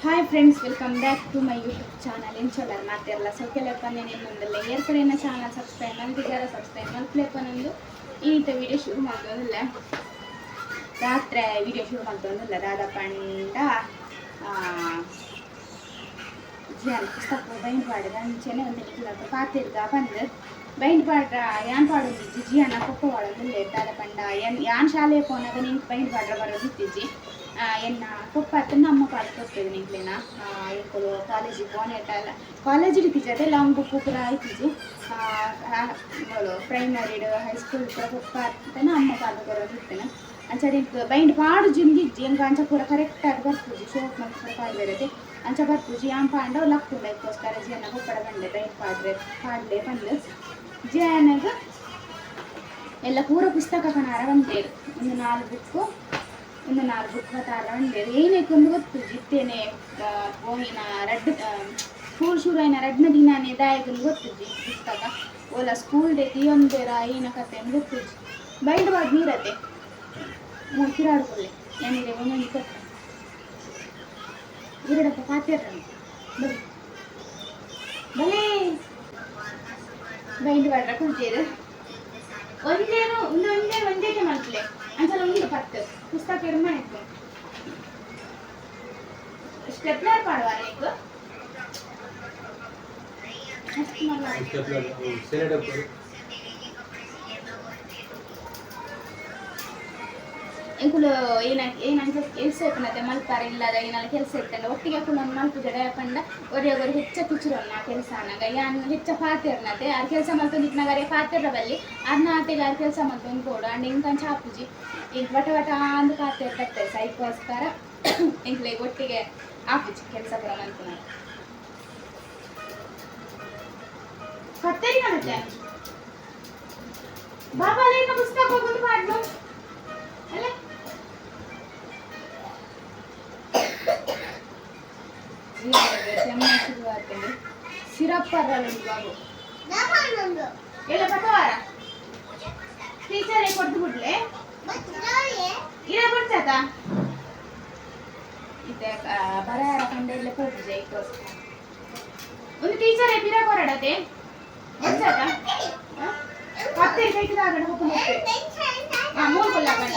Hi friends welcome back to my YouTube channel ಎಂಚೊಲ್ಲರ್ ಮಾತಿರಲ್ಲ ಸೊಕ್ಕೆಲೆ ಪನ್ನೆ ಏರ್ ಏರ್ಪಡೆನ ಚಾನಲ್ ಸಬ್ಸ್ಕ್ರೈಬ್ ಮಾಡಿದ್ದಾರೆ ಸಬ್ಸ್ಕ್ರೈಬ್ ಮಲ್ಪಲೆ ಪನ್ನೊಂದು ಈತ ವಿಡಿಯೋ ಶುರು ಮಾಡೋದಿಲ್ಲ ರಾತ್ರಿ ವಿಡಿಯೋ ಶುರು ಮಾಡೋದಿಲ್ಲ ರಾಧಾ ಪಂಡ ಪುಸ್ತಕ ಬೈಂಡ್ ಪಾಡ್ರ ಅಂಚೆನೆ ಒಂದು ನಿಖಿಲಕ ಪಾತಿರ್ಗ ಬಂದು ಬೈಂಡ್ ಪಾಡ್ರ ಯಾನ್ ಪಾಡೋದು ಜಿಜಿಯನ್ನ ಕೊಪ್ಪ ಪಾಡೋದಿಲ್ಲ ರಾಧಾ ಪಂಡ ಯಾನ್ ಶಾಲೆ ಪೋನಾಗ ನಿಂಗೆ ಬೈಂಡ್ ಪಾಡ್ರ ಬರೋದು ಇತ್ತಿಜ್ಜಿ ಆ, ಎನ್ನ ಕೊಪ್ಪತ್ತು ನಮ್ಮ ಪಾಡು ಕೊಡ್ತೇವೆ ನಿಂಕ್ಲೆನ ಇಕ್ಕಲು ಕಾಲೇಜಿಗೆ ಪೋನೇಟಲ್ಲ ಕಾಲೇಜಿಗೆ ಇತ್ತಿಜ್ಜಿ ಲಾಂಗ್ ಬುಕ್ ಪೂರ ಆಯ್ತಿಜ್ಜಿ ಪ್ರೈಮರಿ ಹೈಸ್ಕೂಲ್ ಪೂರ ಸ್ಕೂಲ್ ಅಂತ ಅಮ್ಮ ಪಾಡು ಬರೋದು ಇರ್ತೇನೆ ಅಂಚ ನಿಂಗೆ ಬೈಂಡ್ ಪಾಡು ಜಿಂದಿಜ್ಜಿ, ಹೆಂಗೆ ಅಂಚ ಪೂರ ಕರೆಕ್ಟಾಗಿ ಬರ್ತುಜಿ ಶೋಕ್ ಮತ್ತು ಪೂರ ಪಾಡು ಬೇರೆ ಅಂಚ ಬರ್ತುಜಿ ಆಂ ಪಾಂಡ ಲಕ್ಕುಂಡ ಇದಕ್ಕೋಸ್ಕರ ಜಿಯನ್ನ ಕೊಪ್ಪಡ ಬಂಡೆ ಬೈಂಡ್ ಪಾಡ್ರೆ, ಪಾಡ್ಲೆ ಬಂದು ಜಿಯನಗ ಎಲ್ಲ ಪೂರ ಪುಸ್ತಕ ಕಣಾರ ಬಂದೇರು ಒಂದು ನಾಲ್ಕು ಬುಕ್ಕು ಒಂದು ನಾಲ್ಕು ಏನಕ್ಕೆ ಒಂದು ಗೊತ್ತು? ಜಿತ್ತೇನೆ ಓಹಿನ ರಡ್ ಸ್ಕೂಲ್ ಶುರು ಆಯ್ನ ರಡ್ನ ದಿನಾನೇ ದಾಯಕನ್ ಗೊತ್ತುಜಿ ಪುಸ್ತಕ? ಓಲ ಸ್ಕೂಲ್ ಡೇ ತೀಯೊಂದೇರ ಏನ ಕತೆ ಅಂತ ಗೊತ್ತುಜಿ ಬೈಂಡ್ ಬಾದ್ ನೀರತೆ ಮೂರು ಕಿರಾಡ್ಕೊಳ್ಳಿ ಏನಿದೆ ಒಂದೊಂದು ಕತೆ ಇರಡಪ್ಪ ಪಾತ್ರೆ ಬರೀ ಬಲೇ ಬೈಂಡ್ ಬಾಡ್ರ ಕುಂತೀರು ಒಂದೇನು ಒಂದೊಂದೇ ಒಂದೇ ಮಾಡ್ತಲೆ आणि चला उंड पटकन पुस्तकेर माहिती స్టెప్లర్ పడవా నీకు స్టెప్లర్ సెలెక్ట్ ಎಂಕುಲು ಏನ ಏನಂತ ಕೆಲಸ ಇರ್ತನತ್ತೆ ಮಲ್ಪಾರ ಇಲ್ಲದ ಏನೆಲ್ಲ ಕೆಲಸ ಇರ್ತಂಡ ಒಟ್ಟಿಗೆ ಕೂಡ ಮಲ್ಪುಜ ಜಡ ಒರೆ ಒರೆ ಹೆಚ್ಚ ಕುಚುರನ್ನ ಕೆಲಸ ಅನ್ನಗ. ಯಾನ್ ಹೆಚ್ಚ ಪಾತಿರ್ನತೆ ಆ ಕೆಲಸ ಮಲ್ತೊಂದಿತ್ತು ನಗರೆ ಪಾತಿರ ಬಲ್ಲಿ ಅರ್ನ ಆತೆಗೆ ಆ ಕೆಲಸ ಮಲ್ತೊಂದು ಕೊಡು ಅಂಡ್ ಇಂಕನ್ ಚಾಪುಜಿ. ಈಗ ವಟ ವಟ ಅಂದು ಪಾತಿರ್ ಕತ್ತೆ ಸೈಕೋಸ್ಕರ ಇಂಕ್ಲೆ ಒಟ್ಟಿಗೆ ಆಪುಜಿ ಕೆಲಸ ಕೂಡ ಮಲ್ಪುನ ಕತ್ತೇರಿ ಕಾಣುತ್ತೆ ಬಾಬಾ ಲೇಖ ಪುಸ್ತಕ ಹೋಗೋದು ಮಾಡ್ಲು. ಅಲ್ಲ. ಚೆನ್ನಾಗಿ ಶುರುವಾಗ್ತದೆ. ಸಿರಪ್ ಅದರಲ್ಲಿ ಬಾಬು ಎಲ್ಲ ಪಟವಾರ ಟೀಚರೇ ಕೊಡ್ದು ಬಿಡ್ಲೆ? ಇರ ಕೊಡ್ಸತ ಇದೆ ಬರಾರ ಕಂಡೆಲ್ಲ ಕೊಡ್ತಿದೆ ಇದಕ್ಕೋಸ್ಕರ ಒಂದು ಟೀಚರೇ ಬಿರ ಕೊರಡತೆ ಕೊಡ್ಸತ ಮತ್ತೆ. ಮೂರು ಕೊಲ್ಲಾಗಣ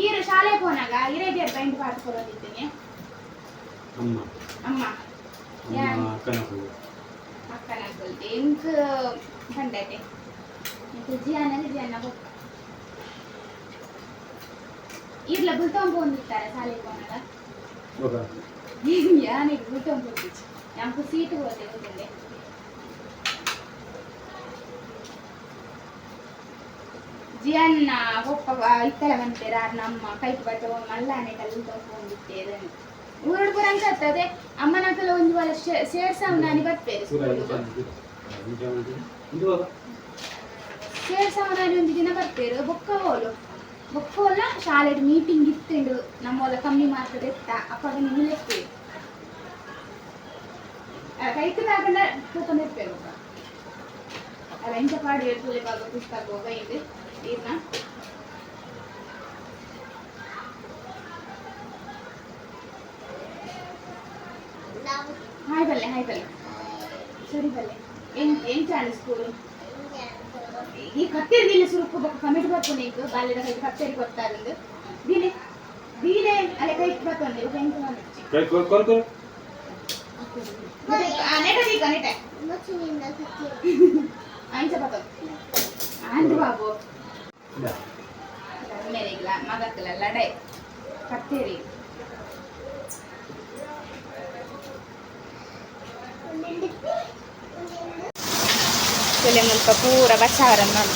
ಈರು ಶಾಲೆ ಪೋನಾಗ ಇರೇದಿಯರ್ ಬೈಂಡ್ అమ్మ అమ్మ అమ్మ అక్కనకు అక్కనకు ఇంక అంటే तुझी आणा तुझी आणा बघ इरला बुलतम फोन दिसतार साले कोणाला बघा या नाही बुलतम फोन दिस నాకు సీట్ పోతే ఉంటుండే జియన్న గొప్ప ఇత్తలమంటే రారు నమ్మ కైపు పట్టు మళ్ళా అనే కలుగుతో ఫోన్ ఇచ్చేదని ಊರಡು ಪುರ ಅಮ್ಮನ ಅಮ್ಮನಕಲ ಒಂದು ವಾರ ಸೇರ್ಸ ನಾನು ಬರ್ತೇನೆ? ಸೇರ್ಸ ನಾನು ಒಂದು ದಿನ ಬರ್ತೇವೆ. ಬೊಕ್ಕ ಹೋಲು ಬೊಕ್ಕ ಹೋಲ ಶಾಲೆಡ್ ಮೀಟಿಂಗ್ ಇತ್ತುಂಡು. ನಮ್ಮೊಲ ಕಮ್ಮಿ ಮಾಡ್ತದೆ ಇತ್ತ. ಅಪ್ಪಾಗ ನೀವು ಇರ್ತೇವೆ ಕೈക്ക് ತಾಗಂಡ ಕೂತ್ಕೊಂಡಿರ್ತೇವೆ ಬೊಕ್ಕ ಅಲ್ಲ ಎಂತ ಪಾಡಿ ಹೇಳ್ತದೆ ಬಾಗ ಪುಸ್ತಕ ಹೋಗ ಇದೆ. ಇದನ್ನ ಹಾಯ್ ಬಲ್ಲೆ ಹಾಯ್ ಬಲ್ಲೆ ಸರಿ ಬಲ್ಲೆ ಏನ್ ಈ ಕತ್ತೇರಿ ದಿನ ಸುರುಕು ಬೊಕ್ಕ ಕಮಿಟಿ ಬಾಲ್ಯದ ಕೈ ಕತ್ತೇರಿ ಕೊಡ್ತಾರಂದು ದಿನೆ ದಿನೆ ಅಲ್ಲ ಕೈ ಮಾಡ್ಲಿಕ್ಕೆ ಕೈ ಕೊಲ್. ನೆಟ ದೀಕ ನೆಟ. ಆಂದು ಬಾಬು. ಮಗಕ್ಕಲ್ಲ ಲಡೈ ಕತ್ತೇರಿ ತುಲೆ ಮುಲ್ಪ ಪೂರ ಬಚಾವರ ಮಾಡಿ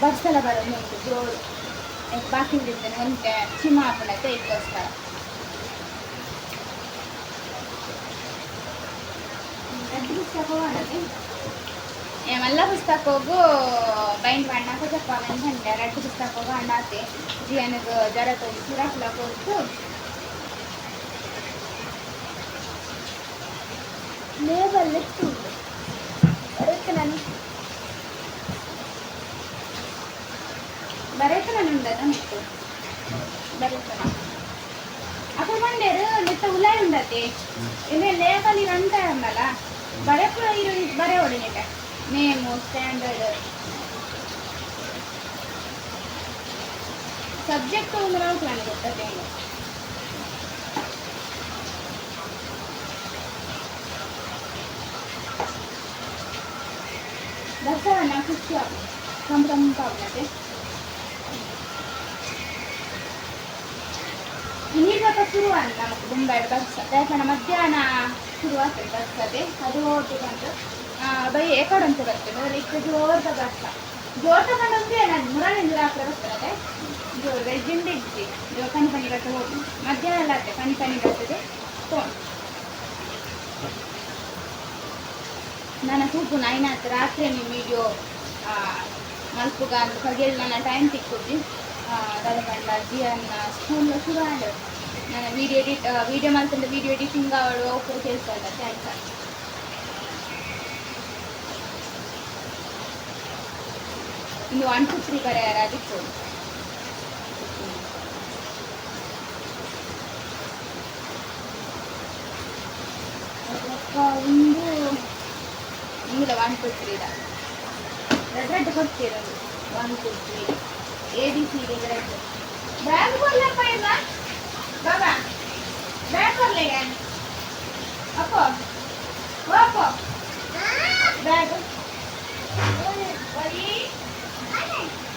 ಬಸ್ ಎಲ್ಲ ಬರೋದು ಉಂಟು ಜೋರು ಬಾಕಿ ಉಳಿದ್ರೆ ಒಂಟೆ ಚಿಮ ಹಾಕೊಂಡೈತೆ ಇದಕ್ಕೋಸ್ಕರ ಎರಡು ಪುಸ್ತಕ ಎಲ್ಲ ಹೋಗು ಬೈಂಡ್ ಮಾಡಕ್ಕೆ ಚಪ್ಪಂದೆ ಎರಡು ಪುಸ್ತಕಗೂ ಅಣ್ಣಾತೆ ಜಿಯನಿಗೆ ಜರ ತೊಗೊಂಡು ಸುರಾಕ್ಲ ಕೊಟ್ಟು ಲೇಬಲ್ಲಿತ್ತು ಬರತ್ತೆ ನಾನು. ಬರತ್ತೆ ನಾನು ಉಂಡದ ಮುಟ್ಟು ಬರತ್ತೆ. ಅಪ್ಪ ಬಂಡೇರು ನಿತ್ತ ಉಲಾಯ ಉಂಡತ್ತೆ ಇಲ್ಲಿ ಲೇಬಲ್ಲಿ ರಂತ ಅಂದಲ್ಲ ಬರಕ್ಕೆ ಇರೋ ಬರೆ ಹೊಡಿನೇಟ మేము స్టాండర్డ్ సబ్జెక్ట్ ఉందని కొట్టది దసరా నాకు సంబరం కావాలంటే ಈಗ ಶುರು ಅಂತ ನಮಗೆ ಮುಂಬೈ ಬಸ್ ಯಾಕಂದ್ರೆ ಮಧ್ಯಾಹ್ನ ಶುರು ಆಗ್ತದೆ ಬಸ್ ಅದೇ ಅದು ಓಟು ಬಂದು ಬೈ ಏಕಡೆ ಅಂತ ಬರ್ತದೆ. ಇಷ್ಟು ಜೋರ್ ತಗೋಸ್ತ ಜೋರ್ ತಗೊಂಡಂದ್ರೆ ನಾನು ಮುರಾಳಿಂದ ಹತ್ರ ಬರ್ತದೆ. ಜೋರ್ ವೆಜ್ಜಿಂದ ಇಡ್ತಿ ಕನಿ ಪನಿ ಬರ್ತದೆ ಹೋಗಿ. ಮಧ್ಯಾಹ್ನ ಎಲ್ಲ ಆಗ್ತದೆ ಕನಿ ಪನಿ ಬರ್ತದೆ. ಫೋನ್ ನನ್ನ ಕೂಗು ನೈನ್ ಆಯ್ತು ರಾತ್ರಿ ನಿಮ್ಮ ವಿಡಿಯೋ ಮಲ್ಪುಗ ಅಂತ ಕಗೆಲ್ ನನ್ನ ಟೈಮ್ ತಿಕ್ಕೊದ್ದಿ ಕಂಡ ಅಜ್ಜಿ ಅನ್ನ ಸ್ಕೂಲ್ ಶುರು ಆಡ ನನ್ನ ವಿಡಿಯೋ ಎಡಿಟ್ ವಿಡಿಯೋ ಮಾಡ್ತಂದ್ರೆ ವಿಡಿಯೋ ಎಡಿಟಿಂಗ್ ಅವಳು ಒಬ್ಬರು ಕೆಲಸ ಇಲ್ಲ ಥ್ಯಾಂಕ್ಸ್ నువ్వు అనుకుంటున్నావు కదా రాజుకు ఒక్క ఉండు ఇందులో వన్ టూ త్రీలా red red కొట్టిరదు one two three ABCD red bag కొనలే పైన బాబా బ్యాగ్ కొనలే కానీ అప్పో అప్పో బ్యాగ్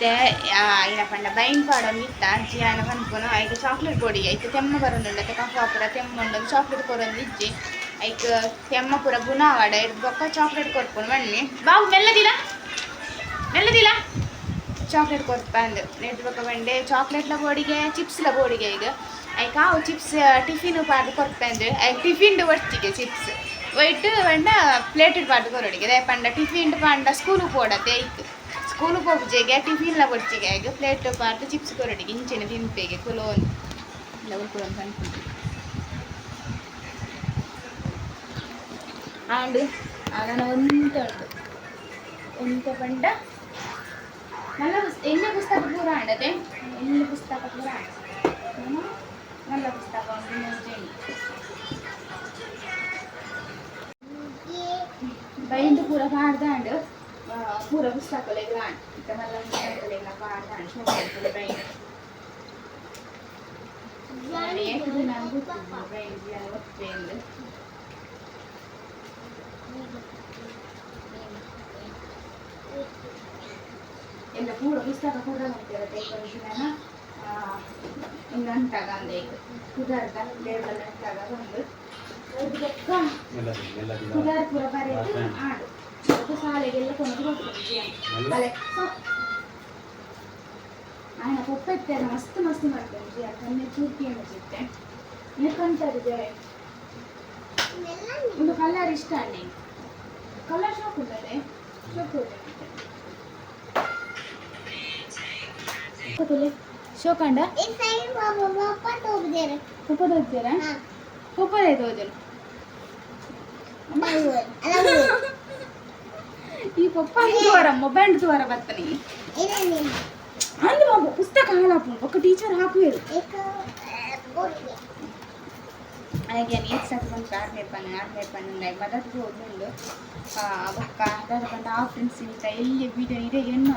ಮತ್ತೆ ಏನಪ್ಪ ಅಂಡ ಬೈನ್ ಪಾಡೋನ್ ಇತ್ತ ಅಜ್ಜಿ ಏನಪ್ಪ ಅನ್ಕೊಂಡು ಐದು ಚಾಕ್ಲೇಟ್ ಪೊಡಿ ಐತೆ ತೆಮ್ಮ ಬರೋಂಡುಂಡತೆ ಕಂಫಾಪುರ ತೆಮ್ಮೊಂಡು ಚಾಕ್ಲೇಟ್ ಕೊರೊಂದು ಇಜ್ಜಿ ಐಕ್ ತೆಮ್ಮ ಪೂರ ಗುಣಾವಾಡ ಬೊಕ್ಕ ಚಾಕ್ಲೇಟ್ ಕೊರ್ಕೊಂಡು ಬನ್ನಿ ಬಾವು ಮೆಲ್ಲದಿಲ್ಲ ಮೆಲ್ಲದಿಲ್ಲ ಚಾಕ್ಲೇಟ್ ಕೊರ್ಪಂದು ನೆಟ್ ಬೊಕ್ಕ ಬಂಡೆ ಚಾಕ್ಲೇಟ್ಲ ಬೋಡಿಗೆ ಚಿಪ್ಸ್ಲ ಬೋಡಿಗೆ ಈಗ ಐಕ ಅವು ಚಿಪ್ಸ್ ಟಿಫಿನ್ ಪಾಡು ಕೊರ್ಪಂದು ಐಕ್ ಟಿಫಿನ್ಡು ಒಟ್ಟಿಗೆ ಚಿಪ್ಸ್ ಒಯ್ಟು ಬಂಡ ಪ್ಲೇಟೆಡ್ ಪಾಡು ಕೊರೊಡಿಗೆ ಪಂಡ ಟಿಫಿನ್ ಪಂಡ ಸ್ಕೂಲಿಗೆ போடತೆ ಐಕ್ ಸ್ಕೂಲು ಪೋಪುಜೆಗೆ ಟಿಫಿನ್ಲ ಬಡ್ಚಿಗೆ ಈಗ ಪ್ಲೇಟ್ ಪಾಡು ಚಿಪ್ಸ್ ಕೊರಡಿಗೆ ಇಂಚಿನ ತಿನ್ಪೇಗೆ ಕುಲೋನ್ ಇಲ್ಲ ಉಳ್ಕೊಳೊಂದು ಅನ್ಕೊಂಡು ಆಂಡ್ ನಾನು ಒಂತ ಉಂಟು ಒಂತ ಪಂಡ మళ్ళీ ఎన్ని పుస్తకం కూడా అండదే ఎన్ని పుస్తకం కూడా మళ్ళీ పుస్తకం బయట pura gusto ko lang lang. Ito man lang siya ko lang napahanan. Siya ko lang ko lang. Mami, ito din ang gusto ko lang. Yan, what friend. இந்த பூட பிஸ்தாக்க கூட உங்களுக்கு தேவைப்படுதுன்னா இன்னும் தகாந்தே புதா இருக்கா தேர்தல் தகாது வந்து புதா இருக்கிற பாரு ஆடு పాఠశాలకెళ్ళి కొనుక్కోవచ్చు ఆయన పప్పు ఎత్తారు మస్తు మస్తు పడుతుంది అతన్ని చూపించండి చెప్తే ఎందుకంటారు జరే ఇప్పుడు కలర్ ఇష్టాన్ని కలర్ షాప్ ఉంటుంది షాప్ ఉంటుంది ಶೋಕಂಡ ಉಪ್ಪದ ಹೋಗ್ತೀರಾ ಉಪ್ಪದ ಆಯ್ತು ಹೋದರು పప్ప అందుకోరా ಮೊಬೈಲ್ అందుకోరా బత్తని అందు బాబు ಪುಸ್ತಕ ఆలాపు ఒక టీచర్ ఆపలేరు అలాగే నీకు సగం కార్ నేర్పాను ఆరు నేర్పాను నాకు మద్దతు ಹೋಗ್ಬಂದು ಒಬ್ಬ ಅದಾದ ಬಂದ ಆ ಫ್ರೆಂಡ್ಸ್ ಇಂತ ಎಲ್ಲಿ ವಿಡಿಯೋ ಇದೆ, ಏನು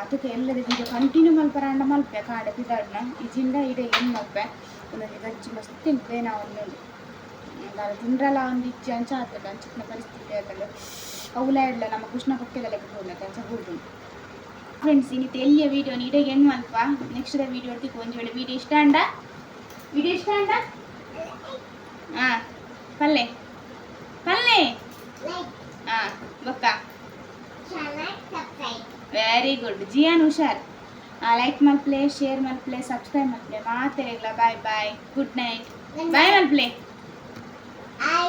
ಅದಕ್ಕೆ ಎಲ್ಲದ ವಿಡಿಯೋ ಕಂಟಿನ್ಯೂ ಮಲ್ಪರ ಅಂಡ ಮಲ್ಪೆ, ಕಾಡ ಬಿದ್ದಾಡ್ನ ಇಜಿಂದ ಇದೆ, ಏನು ಮಲ್ಪೆ ಒಂದೊಂದು ಗಜ್ಜಿ ಮಸ್ತ್ ಇಂಪೆ ನಾವು ಒಂದೊಂದು ದಾರ ತಿಂಡ್ರಲ್ಲ ಒಂದು ಇಜ್ಜಿ ಅಂಚ ಆತ ಅಂಚಿನ ಪರಿಸ್ಥಿತಿ ಆತಲ್ಲ ಇಡಲ, ನಮ್ಮ ಕೃಷ್ಣ ಲೆಕ್ಕ ಹೋಗ್ಲಕ್ಕ ಅಂಚ ಹೋಗುದು ಫ್ರೆಂಡ್ಸ್ ಇನ್ನಿತ್ತು ಎಲ್ಲಿಯ ವೀಡಿಯೋ ನೀಡೆ ಏನು ಅಲ್ಪ ನೆಕ್ಸ್ಟ್ ವೀಡಿಯೋ ಹೊಡ್ತಿಗೆ ಒಂದು ವೇಳೆ ವೀಡಿಯೋ ಇಷ್ಟ ಅಂಡ? ವೀಡಿಯೋ ಇಷ್ಟ ಅಂಡ? ಹಾಂ, ಪಲ್ಲೆ. ಪಲ್ಲೆ? ಹಾಂ, ಬೊಕ್ಕ. ವೆರಿ ಗುಡ್ ಜಿಯಾನ್ ಹುಷಾರ್. ಲೈಕ್ ಮಲ್ಪ್ಲೆ ಶೇರ್ ಮಲ್ಪ್ಲೆ ಸಬ್ಸ್ಕ್ರೈಬ್ ಮಲ್ಪ್ಲೆ ಇಲ್ಲ bye bye good night bye ಮಲ್ಪ್ಲೆ. I